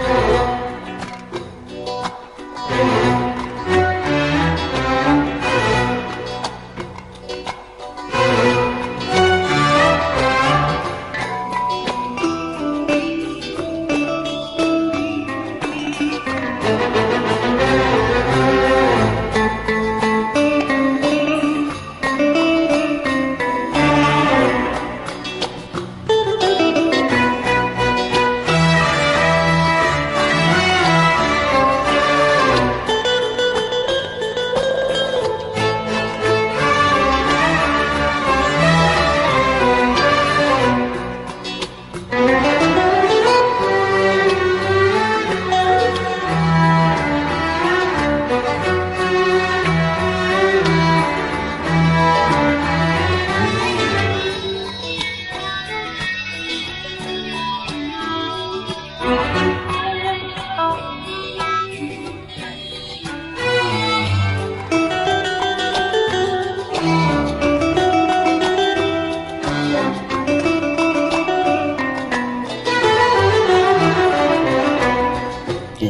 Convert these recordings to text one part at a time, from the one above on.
you.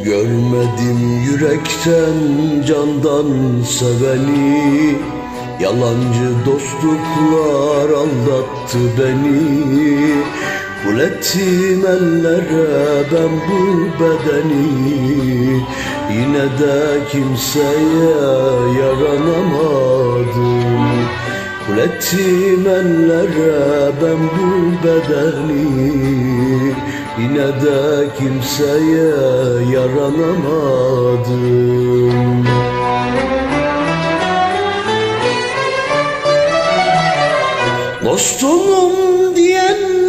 Görmedim yürekten candan seveni. Yalancı dostluklar aldattı beni Kul ettim ellere ben bu bedeni. Yine de kimseye yaranamadım. Kul ettim ellere ben bu bedeni. Yine de kimseye yaranamadım. Dostumum diyenler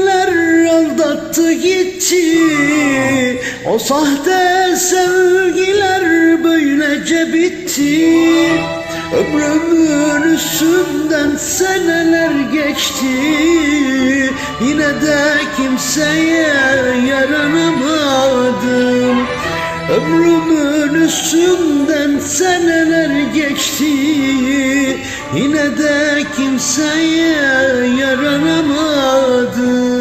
aldattı gitti. O sahte sevgiler böylece bitti. Ömrümün üstünden seneler geçti. Yine de kimseye yaranamadım. Ömrümün üstünden seneler geçti. Yine de kimseye yaranamadım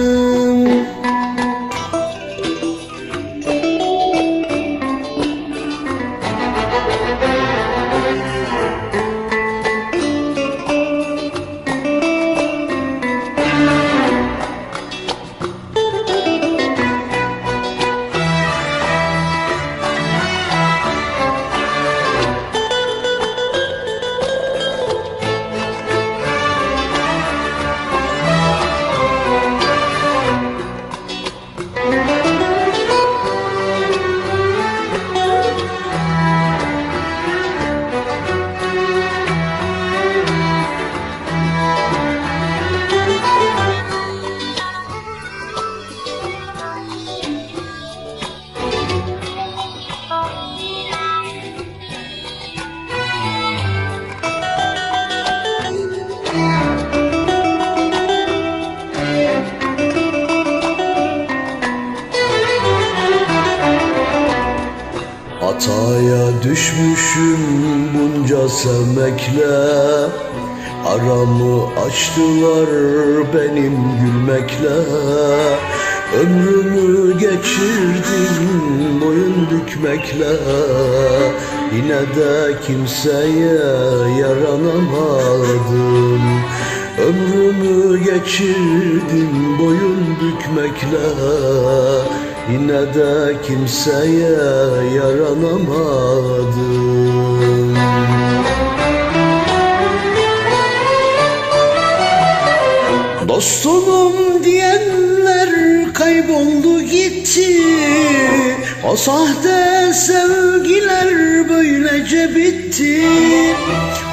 Hataya düşmüşüm bunca sevmekle. Aramı açtılar benim gülmekle. Ömrümü geçirdim boyun bükmekle. Yine de kimseye yaranamadım. Ömrümü geçirdim boyun bükmekle Yine de kimseye yaranamadım Dostumum diyenler kayboldu gitti. O sahte sevgiler böylece bitti.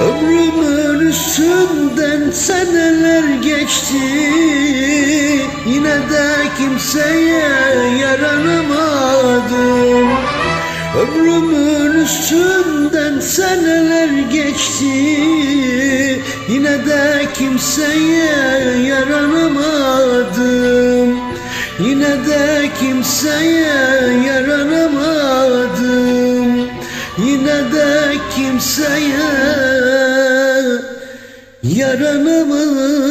Ömrümün üstünden seneler geçti de kimseye yaranamadım. Ömrümün üstünden seneler geçti. Yine de kimseye yaranamadım. Yine de kimseye yaranamadım. Yine de kimseye yaranamadım